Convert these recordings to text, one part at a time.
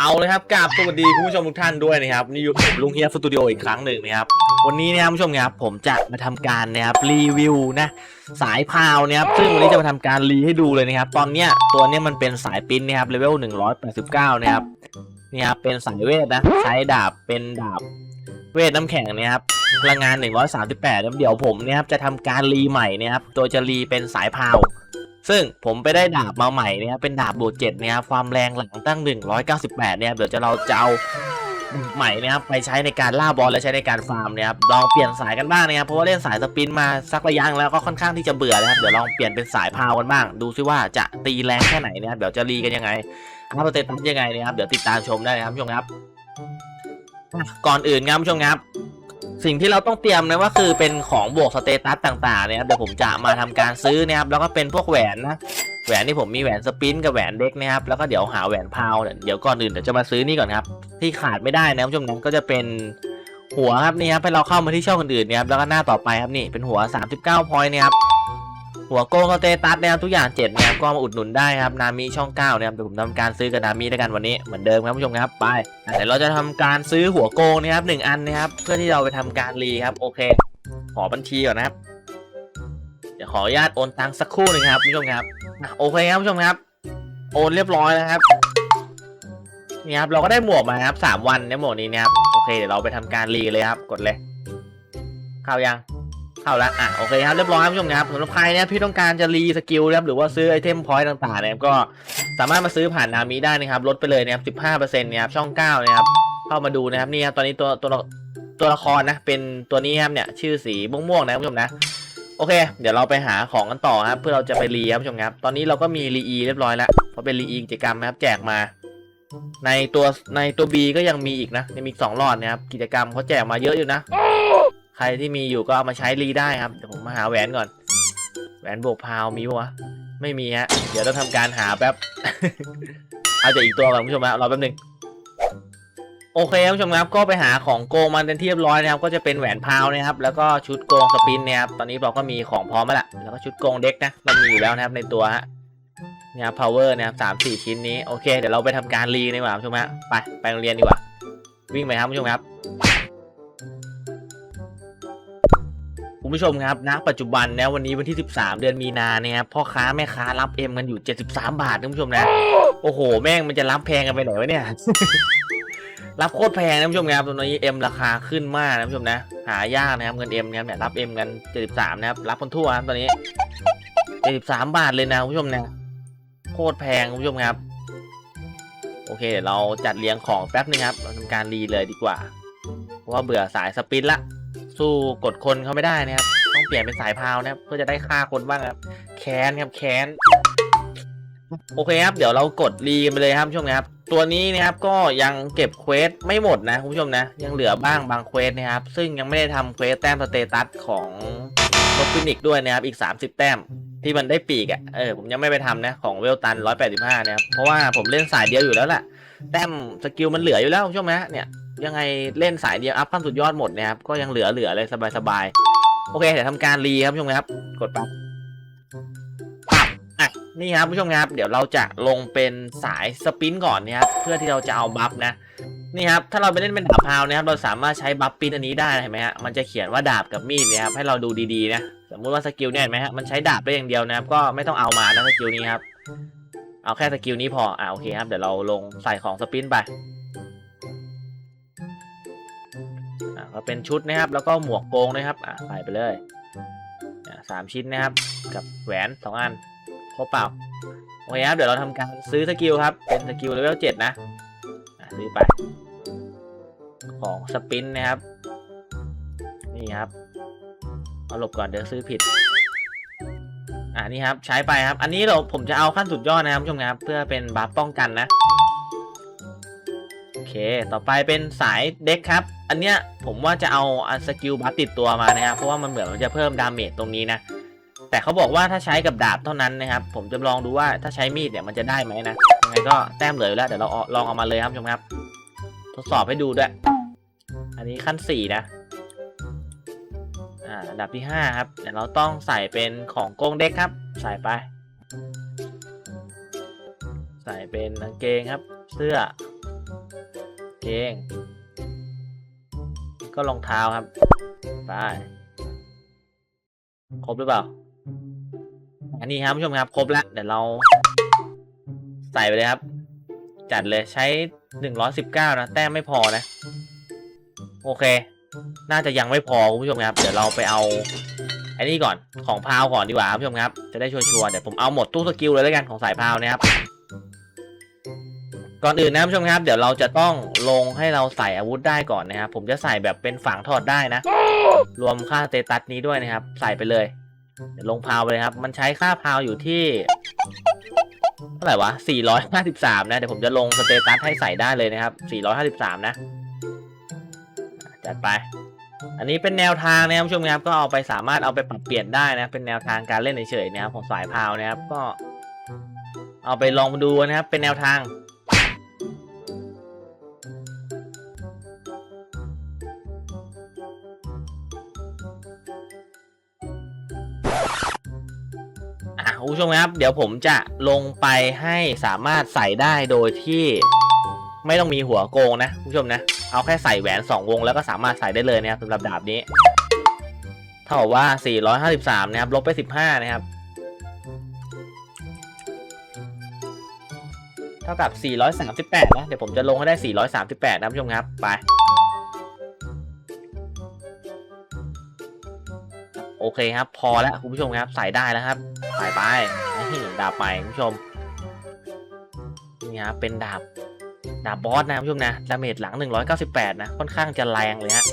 เอาเลยครับกราบสวัสดีคุณผู้ชมทุกท่านด้วยนะครับนี่อยู่กับผมลุงเฮียสตูดิโออีกครั้งหนึ่งนะครับวันนี้นะครับคุณผู้ชมครับผมจะมาทำการนะครับรีวิวนะสายพาวนะครับซึ่งวันนี้จะมาทำการรีให้ดูเลยนะครับ ตอนเนี้ยตัวเนี้ยมันเป็นสายปิ้นนะครับเลเวล189 นะครับนี่ครับเป็นสายเวทนะใช้ดาบเป็นดาบเวทน้ำแข็งนะครับพลังงาน 138แล้วเดี๋ยวผมเนี่ยครับจะทำการรีใหม่นะครับตัวจะรีเป็นสายพาว ซึ่งผมไปได้ดาบมาใหม่นะครับเป็นดาบบวกเจ็ดนะครับความแรงหลังตั้ง 198เนี่ยเดี๋ยวจะเราจะเอาใหม่นะครับไปใช้ในการล่าบอลและใช้ในการฟาร์มนะครับลองเปลี่ยนสายกันบ้างนะครับเพราะว่าเล่นสายสปินมาสักระยะหนึ่งแล้วก็ค่อนข้างที่จะเบื่อนะครับเดี๋ยวลองเปลี่ยนเป็นสายพาวกันบ้าง ดูซิว่าจะตีแรงแค่ไหนนะครับเดี๋ยวจะรีกันยังไงอัพสเตตัสยังไงนะครับเดี๋ยวติดตามชมได้นะครับผู้ชมครับอะก่อนอื่นครับผู้ชมครับ สิ่งที่เราต้องเตรียมนะว่าคือเป็นของบวกสเตตัสต่างๆเนี่ยครับเดี๋ยวผมจะมาทำการซื้อนะครับแล้วก็เป็นพวกแหวนนะแหวนที่ผมมีแหวนสปินกับแหวนเด็กนะครับแล้วก็เดี๋ยวหาแหวนพาวเดี๋ยวก่อนอื่นเดี๋ยวจะมาซื้อนี่ก่อนครับที่ขาดไม่ได้นะคุณผู้ชมนั้นก็จะเป็นหัวครับนี่ครับให้เราเข้ามาที่ช่องอื่นๆเนี่ยครับแล้วก็หน้าต่อไปครับนี่เป็นหัว 39พอยต์เนี่ยครับ หัวโกงสเตตัสนะครับทุกอย่างเจ็ดเนี่ยครับก็มาอุดหนุนได้ครับนามิช่อง9นะครับเดี๋ยวผมทำการซื้อกับนามิด้วยกันวันนี้เหมือนเดิมครับผู้ชมครับไปเดี๋ยวเราจะทำการซื้อหัวโกงนะครับหนึ่งอันนะครับเพื่อที่เราไปทำการรีครับโอเค ขอบัญชีก่อนนะครับเดี๋ยวขออนุญาตโอนตังค์สักครู่หนึ่งครับผู้ชมครับโอเคครับผู้ชมครับ โอนเรียบร้อยแล้วครับนี่ครับเราก็ได้หมวกมาครับสามวันในหมวกนี้นะครับโอเคเดี๋ยวเราไปทำการรีเลยครับกดเลยเข้ายัง เข้าแล้วอะโอเคครับเรียบร้อยครับผู้ชมครับสำหรับใครเนี่ยพี่ต้องการจะรีสกิลนะครับหรือว่าซื้อไอเทมพอยต์ต่างๆเนี่ยก็สามารถมาซื้อผ่านนามิได้นะครับลดไปเลยนะครับ15%นะครับช่อง9นะครับเข้ามาดูนะครับนี่ครับตอนนี้ตัวตัวตัวละครนะเป็นตัวนี้ครับเนี่ยชื่อสีม่วงๆนะคุณผู้ชมนะโอเค เดี๋ยวเราไปหาของกันต่อครับ เพื่อเราจะไปรีครับคุณผู้ชมครับ ตอนนี้เราก็มีรีอีเรียบร้อยแล้วเพราะเป็นรีอีกิจกรรมนะครับ แจกมา ในตัวในตัว B ก็ยังมีอีกนะยังมีสองรอดนะครับกิจกรรมเขาแจกมาเยอะอยู่นะ ใครที่มีอยู่ก็เอามาใช้รีได้ครับเดี๋ยวผมมาหาแหวนก่อน แหวนโบวกพาวมีปะวะไม่มีฮะเดี๋ยวต้องทำการหาแป๊บ เอาจากอีกตัวก่อนคุณผู้ชมนะรอแป๊บหนึงโอเคคุณผู้ชมครับก็ไปหาของโกงมาเป็นที่เรียบร้อยนะครับก็จะเป็นแหวนพาวนะครับแล้วก็ชุดโกงสปินเนี่ยครับตอนนี้เราก็มีของพร้อมแล้วล่ะแล้วก็ชุดโกงเด็กนะเรามีอยู่แล้วนะครับในตัวฮะเนี่ยครับ power นะครับสามสี่ชิ้นนี้โอเคเดี๋ยวเราไปทำการรีดีกว่าคุณผู้ชมฮะไปไปโรงเรียนดีกว่า วิ่งไปครับคุณผู้ชมครับ คุณผู้ชมครับณปัจจุบันนะวันนี้วันที่ 13 เดือนมีนาเนี่ยพ่อค้าแม่ค้ารับเอ็มกันอยู่ 73 บาทคุณผู้ชมนะ โอ้โห แม่งมันจะรับแพงกันไปไหนวะเนี่ย รับโคตรแพงนะคุณผู้ชมครับตอนนี้เอ็มราคาขึ้นมากนะคุณผู้ชมนะ หายากนะครับเงินเอ็มนะครับเนี่ยรับเอ็มกัน 73 นะครับรับคนทั่วครับตอนนี้ 73 บาทเลยนะคุณผู้ชมนะโคตรแพงคุณผู้ชมครับ โอเคเดี๋ยวเราจัดเรียงของแป๊บนึงครับเราทำการรีเลยดีกว่าเพราะว่าเบื่อสายสปินละ สู้กดคนเขาไม่ได้นะครับ ต้องเปลี่ยนเป็นสายพาวนะครับ เพื่อจะได้ฆ่าคนบ้างครับ แค้นครับแค้น โอเคครับ เดี๋ยวเรากดรีกันไปเลยครับคุณผู้ชมนะครับ ตัวนี้นะครับก็ยังเก็บเควสไม่หมดนะคุณผู้ชมนะ ยังเหลือบ้างบางเควสนะครับ ซึ่งยังไม่ได้ทำเควสแต้มสเตตัสของนกฟินิกด้วยนะครับ อีก 30 แต้มที่มันได้ปีกอะ่ะ เออผมยังไม่ไปทำนะ ของเวลตัน 185 นะครับ เพราะว่าผมเล่นสายเดียวอยู่แล้วแหละแต้มสกิลมันเหลืออยู่แล้วคุณผู้ชมนะเนี่ย ยังไงเล่นสายเดียวอัพขั้นสุดยอดหมดนะครับก็ยังเหลือเหลือเลยสบายๆโอเคเดี๋ยวทำการรีครับผู้ชมครับ กดปั๊บปั๊บอะนี่ครับผู้ชมครับ เดี๋ยวเราจะลงเป็นสายสปินก่อนนะครับเพื่อที่เราจะเอาบัฟนะนี่ครับถ้าเราไปเล่นเป็นดาบพาวนะครับเราสามารถใช้บัฟปินอันนี้ได้เห็นไหมฮะมันจะเขียนว่าดาบกับมีดนะครับให้เราดูดีๆนะสมมุติว่าสกิลเนี่ยเห็นไหมฮะมันใช้ดาบได้อย่างเดียวนะครับก็ไม่ต้องเอามานะสกิลนี้ครับเอาแค่สกิลนี้พออ่าโอเคครับเดี๋ยวเราลงใส่ของสปินไป อะเป็นชุดนะครับ แล้วก็หมวกโกงนะครับอะใส่ไปเลยสามชิ้นนะครับ กับแหวนสองอันครบเปล่าโอเคครับเดี๋ยวเราทำการซื้อสกิลครับ เป็นสกิลเลเวลเจ็ดนะอะซื้อไป ของสปินนะครับ นี่ครับเอาหลบก่อนเดี๋ยวซื้อผิดอ่านี่ครับใช้ไปครับ อันนี้เราผมจะเอาขั้นสุดยอดนะครับผู้ชมครับ เพื่อเป็นบัฟป้องกันนะ โอเค ต่อไปเป็นสายเด็กครับ อันเนี้ยผมว่าจะเอาอันสกิลบัฟติดตัวมานะครับ เพราะว่ามันเหมือนมันจะเพิ่มดาเมจตรงนี้นะ แต่เขาบอกว่าถ้าใช้กับดาบเท่านั้นนะครับ ผมจะลองดูว่าถ้าใช้มีดเนี่ยมันจะได้ไหมนะ ยังไงก็แต้มเหลืออยู่แล้วเดี๋ยวเราลองเอามาเลยครับชมครับ ทดสอบให้ดูด้วย อันนี้ขั้นสี่นะอ่าดับที่ห้าครับ เดี๋ยวเราต้องใส่เป็นของโกงเด็กครับ ใส่ไป ใส่เป็นกางเกงครับ เสื้อ เกง ก็รองเท้าครับ ไป ครบหรือเปล่า อันนี้ครับผู้ชมครับครบแล้ว เดี๋ยวเรา ใส่ไปเลยครับ จัดเลยใช้หนึ่งร้อยสิบเก้านะ แต้มไม่พอนะ โอเค น่าจะยังไม่พอคุณผู้ชมครับ เดี๋ยวเราไปเอาไอ้นี่ก่อนของพาวก่อนดีกว่าครับผู้ชมครับ จะได้ชัวร์ๆเดี๋ยวผมเอาหมดตู้สกิลเลยแล้วกันของสายพาวนะครับ ก่อนอื่นนะผู้ชมครับ เดี๋ยวเราจะต้องลงให้เราใส่อาวุธได้ก่อนนะครับ ผมจะใส่แบบเป็นฝังถอดได้นะ รวมค่าสเตตัสนี้ด้วยนะครับ ใส่ไปเลย เดี๋ยวลงพาวไปเลยครับ มันใช้ค่าพาวอยู่ที่เท่าไหร่วะ 453 นะ เดี๋ยวผมจะลงสเตตัสให้ใส่ได้เลยนะครับ 453 นะ จัดไป อันนี้เป็นแนวทางนะครับผู้ชมครับ ก็เอาไปสามารถเอาไปปรับเปลี่ยนได้นะ เป็นแนวทางการเล่นเฉยๆนะครับของสายพาวนะครับ ก็ เอาไปลองดูนะครับ เป็นแนวทาง คุณผู้ชมครับ เดี๋ยวผมจะลงไปให้สามารถใส่ได้โดยที่ไม่ต้องมีหัวโกงนะคุณผู้ชมนะ เอาแค่ใส่แหวน 2 วงแล้วก็สามารถใส่ได้เลยนะครับสำหรับดาบนี้เท่าว่า 453 นะครับ ลบไป 15 นะครับ เท่ากับ 438 นะ เดี๋ยวผมจะลงให้ได้ 438 นะคุณผู้ชมครับ ไป โอเคครับ พอแล้วคุณผู้ชมครับ ใส่ได้แล้วครับ ใส่ไปนี่ดาบใหม่คุณผู้ชมนี่ครับเป็นดาบดาบบอสนะคุณผู้ชมนะดาเมจหลัง 198 นะ ค่อนข้างจะแรงเลยฮะ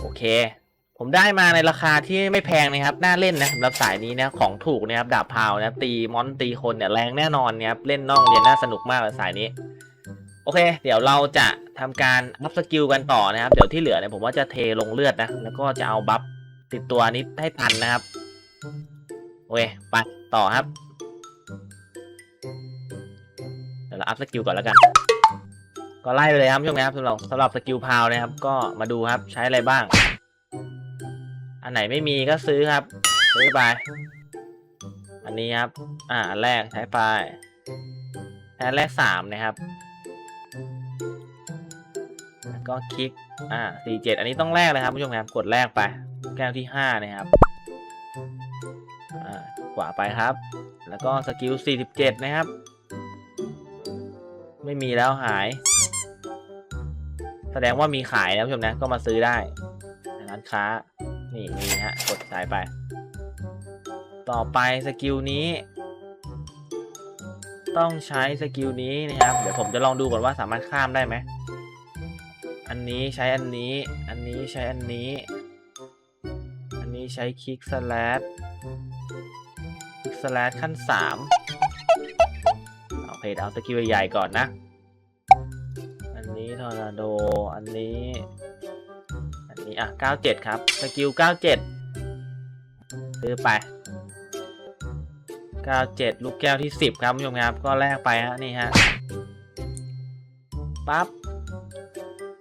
โอเค ผมได้มาในราคาที่ไม่แพงนะครับ น่าเล่นนะสำหรับสายนี้นะของถูกนะครับดาบพาวนะตีมอนตีคนเนี่ยแรงแน่นอนเนี่ยครับเล่นนอกเรียนน่าสนุกมากเลยสายนี้โอเค เดี๋ยวเราจะทำการอัพสกิลกันต่อนะครับ เดี๋ยวที่เหลือเนี่ยผมว่าจะเทลงเลือดนะ แล้วก็จะเอาบัฟ ติดตัวนี้ให้ทันนะครับ โอเค ไปต่อครับเดี๋ยวเราอัพสกิลก่อนแล้วกัน ก็ไล่ไปเลยครับผู้ชมครับสำหรับสำหรับสกิลพาวนะครับ ก็มาดูครับใช้อะไรบ้าง อันไหนไม่มีก็ซื้อครับ ซื้อไป อันนี้ครับ อ่าแรกใช้ไปใช้แรกสามนะครับก็คลิก อ่าสี่เจ็ดอันนี้ต้องแลกเลยครับผู้ชมครับ กดแลกไป แก้วที่ห้านะครับอ่าขวาไปครับ แล้วก็สกิลสี่สิบเจ็ดนะครับ ไม่มีแล้วหาย แสดงว่ามีขายนะผู้ชมนะ ก็มาซื้อได้ร้านค้า นี่นี่ฮะ กดสายไป ต่อไปสกิลนี้ ต้องใช้สกิลนี้นะครับ เดี๋ยวผมจะลองดูก่อนว่าสามารถข้ามได้ไหม อันนี้ใช้อันนี้ อันนี้ใช้อันนี้ ใช้คลิกสแลชคลิกสแลชขั้นสามโอเคเอาสกิลใหญ่ๆก่อนนะ อันนี้ทอร์นาโด อันนี้ อันนี้อะ 97 ครับ สกิล 97 ซื้อไป 97 ลูกแก้วที่ 10 ครับคุณผู้ชมครับ ก็แลกไปฮะ นี่ฮะ ปั๊บ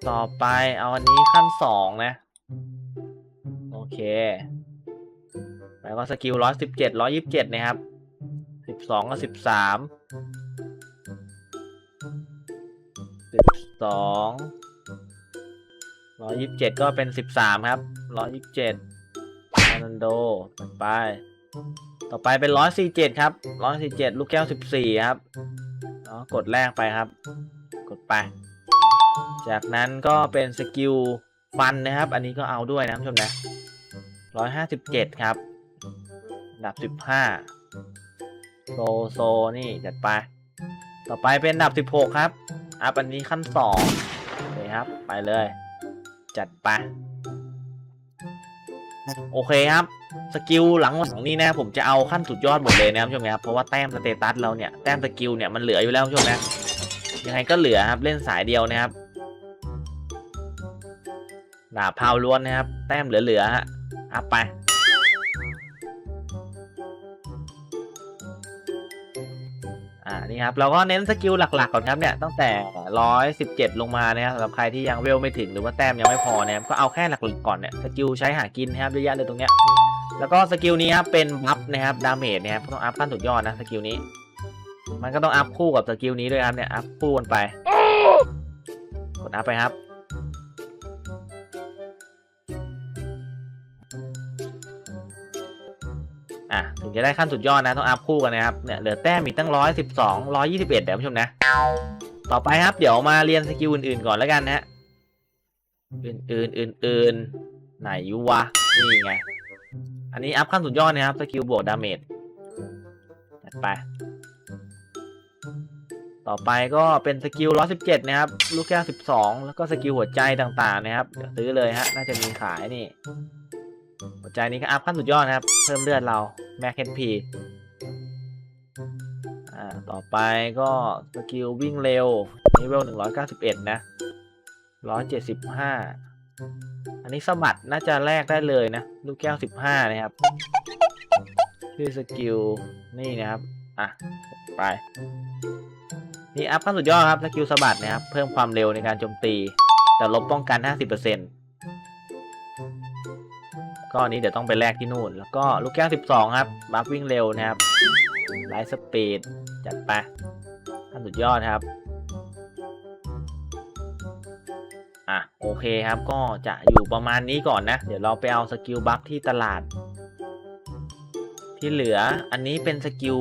ต่อไปเอาอันนี้ขั้น 2 นะ โอเค แล้วก็สกิล117 127นะครับ12กับ13สิบสองร้อยยิบเจ็ดก็เป็นสิบสามครับร้อยยิบเจ็ดอนันโดไป ต่อไปเป็นร้อยสี่เจ็ดครับร้อยสี่เจ็ดลูกแก้วสิบสี่ครับแล้วกดแรกไปครับ กดไป จากนั้นก็เป็นสกิลฟันนะครับ อันนี้ก็เอาด้วยนะผู้ชมนะร้อยห้าสิบเจ็ดครับ ดับสิบห้าโซโซนี่จัดไป ต่อไปเป็นดับสิบหกครับ อัพอันนี้ขั้นสองเลยครับ ไปเลย จัดไป โอเคครับ สกิลหลังๆนี่นะ ผมจะเอาขั้นสุดยอดหมดเลยนะครับผู้ชมครับ เพราะว่าแต้มสเตตัสเราเนี่ย แต้มสกิลเนี่ยมันเหลืออยู่แล้วผู้ชมนะ ยังไงก็เหลือครับ เล่นสายเดียวนะครับดาบพาวล้วนนะครับ แต้มเหลือๆฮะ อัพไป นี้ครับเราก็เน้นสกิลหลักๆก่อนครับเนี่ยตั้งแต่ 117 ลงมานะครับสำหรับใครที่ยังเวลไม่ถึงหรือว่าแต้มยังไม่พอเนี่ยก็เอาแค่หลักๆก่อนเนี่ยสกิลใช้หากินนะครับเยอะแยะเลยตรงเนี้ยแล้วก็สกิลนี้ครับเป็นบัฟนะครับดาเมจนะครับต้องอัพขั้นสุดยอดนะสกิลนี้ มันก็ต้องอัพคู่กับสกิลนี้ด้วยครับเนี่ยอัพคู่กันไปกดอัพไปครับ อะถึงจะได้ขั้นสุดยอดนะต้องอัพคู่กันนะครับเนี่ยเหลือแต้มอีกตั้งร้อยสิบสองร้อยยี่สิบเอ็ดเดี๋ยวผู้ชมนะ ต่อไปครับ เดี๋ยวมาเรียนสกิลอื่นๆก่อนแล้วกันนะฮะอื่นๆอื่นๆไหนยูวะนี่ไงอันนี้อัพขั้นสุดยอดนะครับสกิลบวกดาเมจจัดไป ต่อไปก็เป็นสกิล117นะครับ ลูกแก้ว12แล้วก็สกิลหัวใจต่างๆนะครับ เดี๋ยวซื้อเลยฮะ น่าจะมีขายนี่ หัวใจนี้ก็อัพขั้นสุดยอดนะครับ เพิ่มเลือดเราแม็กเฮดพีอ่าต่อไปก็สกิลวิ่งเร็วนิเวล191นะ175อันนี้สมัดน่าจะแลกได้เลยนะ ลูกแก้ว15นะครับชื่อสกิลนี่นะครับ อะ ไป นี่อัพขั้นสุดยอดครับ สกิลสะบัดนะครับ เพิ่มความเร็วในการโจมตี แต่ลบป้องกัน 50% ก็อันนี้เดี๋ยวต้องไปแลกที่นู่น แล้วก็ลูกแก้ว 12 ครับบัฟวิ่งเร็วนะครับไลท์สปีดจัดไปขั้นสุดยอดครับอะโอเคครับก็จะอยู่ประมาณนี้ก่อนนะ เดี๋ยวเราไปเอาสกิลบัฟที่ตลาด ที่เหลืออันนี้เป็นสกิล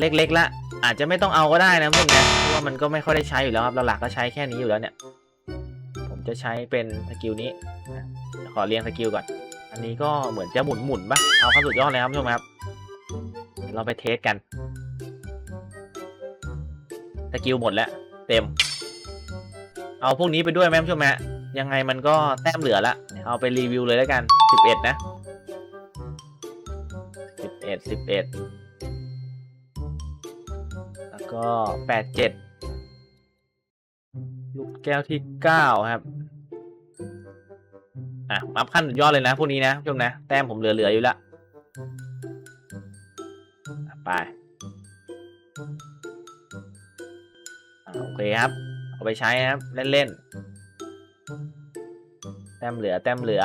เล็กๆละอาจจะไม่ต้องเอาก็ได้นะพวกเนี้เพราะว่ามันก็ไม่ค่อยได้ใช้อยู่แล้วครับหลักๆก็ใช้แค่นี้อยู่แล้วเนี่ย จะใช้เป็นสกิลนี้นะเดี๋ยวขอเรียงสกิลก่อน อันนี้ก็เหมือนจะหมุนหมุนๆปะเอาเข้าสุดยอดเลยครับผู้ชมครับเดี๋ยวเราไปเทสกัน สกิลหมดแล้ว เต็ม เอาพวกนี้ไปด้วยไหมผู้ชมฮะยังไงมันก็แต้มเหลือละเดี๋ยวเอาไปรีวิวเลยแล้วกัน 11 นะ 11 11 แล้วก็ 87 ลูกแก้วที่ 9 ครับ อะอัพขั้นสุดยอดเลยนะพวกนี้นะผู้ชมนะ แต้มผมเหลือๆอยู่ละไปอโอเคครับ เอาไปใช้นะครับ เล่นๆ แต้มเหลือ แต้มเหลือ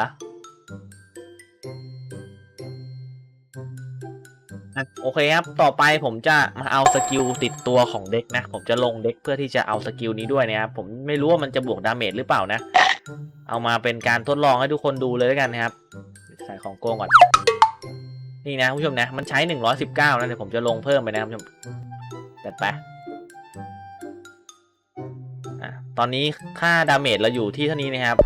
โอเคครับ ต่อไปผมจะมาเอาสกิลติดตัวของเด็กนะ ผมจะลงเด็กเพื่อที่จะเอาสกิลนี้ด้วยนะครับ ผมไม่รู้ว่ามันจะบวกดาเมจหรือเปล่านะ เอามาเป็นการทดลองให้ทุกคนดูเลยแล้วกันนะครับ ใส่ของโกงก่อน นี่นะผู้ชมนะ มันใช้ 119นะเดี๋ยวผมจะลงเพิ่มไปนะครับผู้ชมจัดไปตอนนี้ค่าดาเมจเราอยู่ที่เท่านี้นะครับ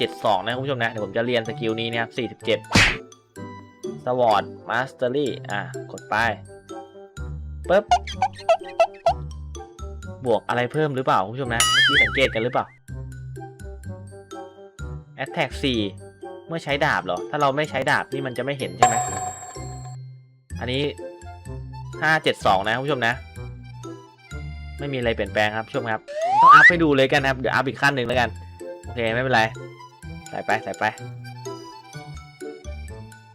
572 นะคุณผู้ชมนะ เดี๋ยวผมจะเรียนสกิลนี้นะครับ 47 สวอตมาสเตอรี่ อะ กดไปปึ๊บ บวกอะไรเพิ่มหรือเปล่าคุณผู้ชมนะ เมื่อกี้สังเกตกันหรือเปล่า Attack 4 เมื่อใช้ดาบเหรอ ถ้าเราไม่ใช้ดาบนี่มันจะไม่เห็นใช่ไหม อันนี้ 572 นะคุณผู้ชมนะ ไม่มีอะไรเปลี่ยนแปลงครับชมครับ ต้องอัพให้ดูเลยกันนะครับ เดี๋ยวอัพอีกขั้นหนึ่งแล้วกัน โอเคไม่เป็นไร ใส่ไปใส่ไป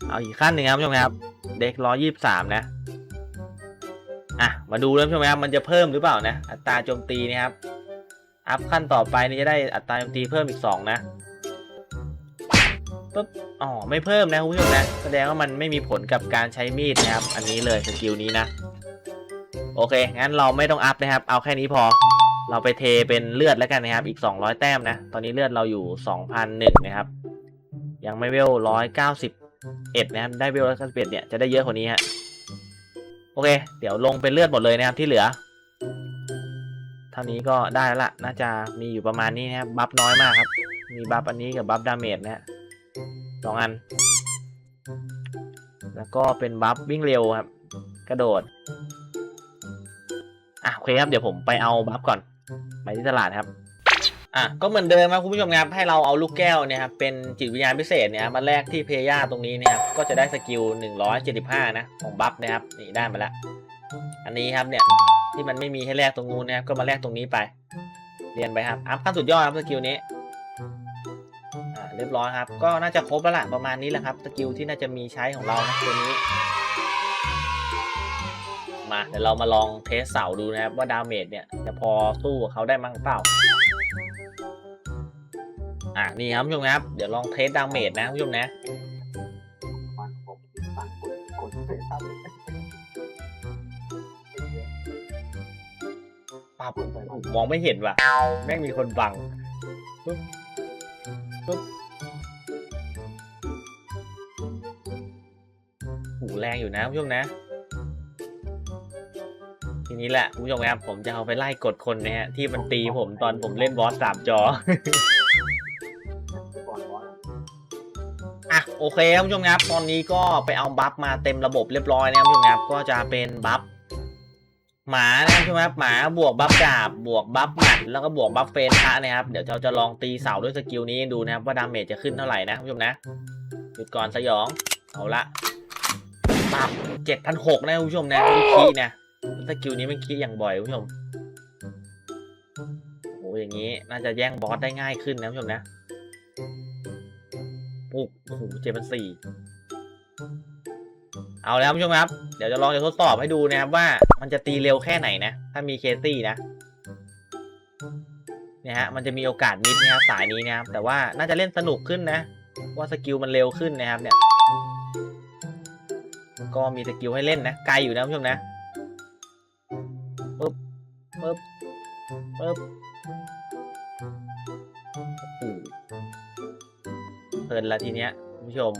เอาอีกขั้นหนึ่งครับผู้ชมครับ เด็กร้อยี่สามนะ อะ มาดูแล้วผู้ชมครับ มันจะเพิ่มหรือเปล่านะ อัตราโจมตีนะครับอัพขั้นต่อไปนี่จะได้อัตราโจมตีเพิ่มอีกสองนะ ปุ๊บอ๋อไม่เพิ่มนะคุณผู้ชมนะ แสดงว่ามันไม่มีผลกับการใช้มีดนะครับ อันนี้เลยสกิลนี้นะ โอเค งั้นเราไม่ต้องอัพนะครับ เอาแค่นี้พอ เราไปเทเป็นเลือดแล้วกันนะครับ อีก 200 แต้มนะ ตอนนี้เลือดเราอยู่ 2,001นะครับ ยังไม่เวล190เอ็ดนะครับ ได้เวลร้อยเก้าสิบเอ็ดเนี่ย จะได้เยอะกว่านี้ฮะ โอเค เดี๋ยวลงเป็นเลือดหมดเลยนะครับที่เหลือ เท่านี้ก็ได้แล้วล่ะ น่าจะมีอยู่ประมาณนี้นะครับ บัฟน้อยมากครับ มีบัฟอันนี้กับบัฟดาเมจนะฮะ สองอัน แล้วก็เป็นบัฟวิ่งเร็วครับ กระโดด อะโอเคครับ เดี๋ยวผมไปเอาบัฟก่อน ไปที่ตลาดครับ อะก็เหมือนเดิมครับคุณผู้ชมครับ ให้เราเอาลูกแก้วเนี่ยครับ เป็นจิตวิญญาณพิเศษเนี่ยมาแลกที่เพย่าตรงนี้เนี่ยครับ ก็จะได้สกิล 175 นะ ของบัฟนะครับ นี่ได้มาแล้ว อันนี้ครับเนี่ยที่มันไม่มีให้แลกตรงนู้นนะครับ ก็มาแลกตรงนี้ไป เรียนไปครับ อัพขั้นสุดยอดครับสกิลนี้ เรียบร้อยครับ ก็น่าจะครบแล้วล่ะประมาณนี้แหละครับสกิลที่น่าจะมีใช้ของเรานะตัวนี้ มาเดี๋ยวเรามาลองเทสเสาดูนะครับว่าดาเมจเนี่ยจะพอสู้เขาได้มั้งเปล่าอะนี่ครับผู้ชมครับ เดี๋ยวลองเทสดาเมจนะผู้ชมนะมันผมสั่งกดกดเสร็จครับปรับมองไม่เห็นว่ะ แม่งมีคนบัง แรงอยู่นะคุณผู้ชมนะ ทีนี้แหละคุณผู้ชมครับผมจะเอาไปไล่กดคนนะฮะที่มันตีผมตอนผมเล่นบอสสามจออะโอเคครับคุณผู้ชมครับตอนนี้ก็ไปเอาบัฟมาเต็มระบบเรียบร้อยนะครับคุณผู้ชมครับก็จะเป็นบัฟหมานะครับคุณผู้ชมครับหมาบวกบัฟดาบบวกบัฟหมัดแล้วก็บวกบัฟเฟนพระนะครับเดี๋ยวเราจะลองตีเสาด้วยสกิลนี้ดูนะครับว่าดาเมจจะขึ้นเท่าไหร่นะคุณผู้ชมนะหยุดก่อนสยองเอาละ ปับเจ็ดพันหกนะคุณผู้ชมนะไม่คีนะสกิลนี้ไม่คีอย่างบ่อยคุณผู้ชมโอ้อย่างนี้น่าจะแย่งบอสได้ง่ายขึ้นนะคุณผู้ชมนะปุ๊บโอ้โหเจ็ดพันสี่เอาแล้วผู้ชมครับ เดี๋ยวจะลองจะทดสอบให้ดูนะครับว่ามันจะตีเร็วแค่ไหนนะ ถ้ามีเคซี่นะเนี่ยฮะมันจะมีโอกาสมิดนะครับสายนี้นะครับแต่ว่าน่าจะเล่นสนุกขึ้นนะ ว่าสกิลมันเร็วขึ้นนะครับเนี่ย ก็มีสกิลให้เล่นนะ ไกลอยู่นะผู้ชมนะปึ๊บปึ๊บปึ๊บโอ้โหเพลินละทีเนี้ยคุณผู้ชม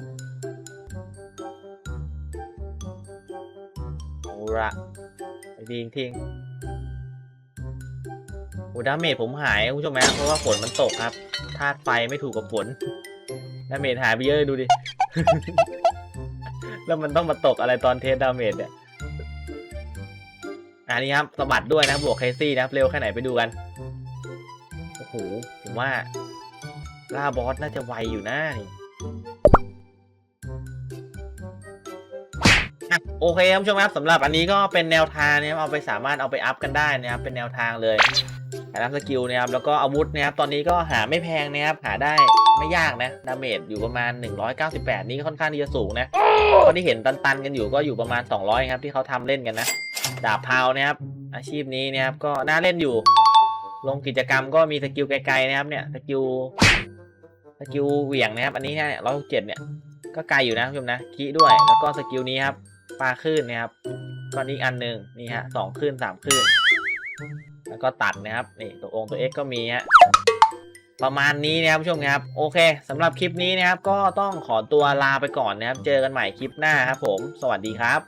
เอาละไปดีจริงโอ้ดาเมจผมหายคุณผู้ชมไหมเพราะว่าฝนมันตกครับธาตุไฟไม่ถูกกับฝนดาเมจหายไปเยอะดูดิ แล้วมันต้องมาตกอะไรตอนเทสดาเมจเนี่ยอันนี้ครับสะบัดด้วยนะบวกเคซี่นะเร็วแค่ไหนไปดูกันโอ้โหผมว่าล่าบอสน่าจะไวอยู่นะนี่ โอเคครับผู้ชมครับสำหรับอันนี้ก็เป็นแนวทางนะครับเอาไปสามารถเอาไปอัพกันได้นะครับเป็นแนวทางเลยการอัพสกิลนะครับแล้วก็อาวุธนะครับตอนนี้ก็หาไม่แพงนะครับหาได้ไม่ยากนะดาเมจอยู่ประมาณ 198 นี่ก็ค่อนข้างที่จะสูงนะก็ที่เห็นตันๆกันอยู่ก็อยู่ประมาณ 200ครับที่เขาทำเล่นกันนะดาบพาวนะครับอาชีพนี้นะครับก็น่าเล่นอยู่ ลงกิจกรรมก็มีสกิลไกลๆนะครับเนี่ยสกิลสกิลเหวี่ยงนะครับอันนี้เนี่ยร้อยเจ็ดเนี่ยก็ไกลอยู่นะคุณผู้ชมนะคีด้วยแล้วก็สกิลนี้ครับ ปลาคลื่นนะครับก็นี่อีกอันหนึ่งนี่ฮะสองคลื่นสามคลื่นแล้วก็ตัดนะครับนี่ตัวองค์ตัว X ก็มีฮะประมาณนี้นะครับผู้ชมครับ โอเคสำหรับคลิปนี้นะครับ ก็ต้องขอตัวลาไปก่อนนะครับ เจอกันใหม่คลิปหน้าครับผม สวัสดีครับ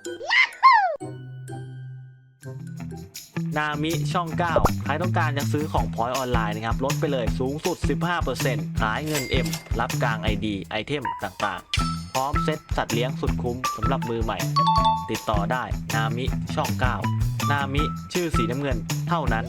นามิช่อง 9 ใครต้องการจะซื้อของพอยออนไลน์นะครับ ลดไปเลยสูงสุด 15%ขายเงิน M รับกลาง ID ไอเทมต่างๆ พร้อมเซ็ตสัตว์เลี้ยงสุดคุ้มสำหรับมือใหม่ ติดต่อได้นามิช่อง 9 นามิชื่อสีน้ำเงินเท่านั้น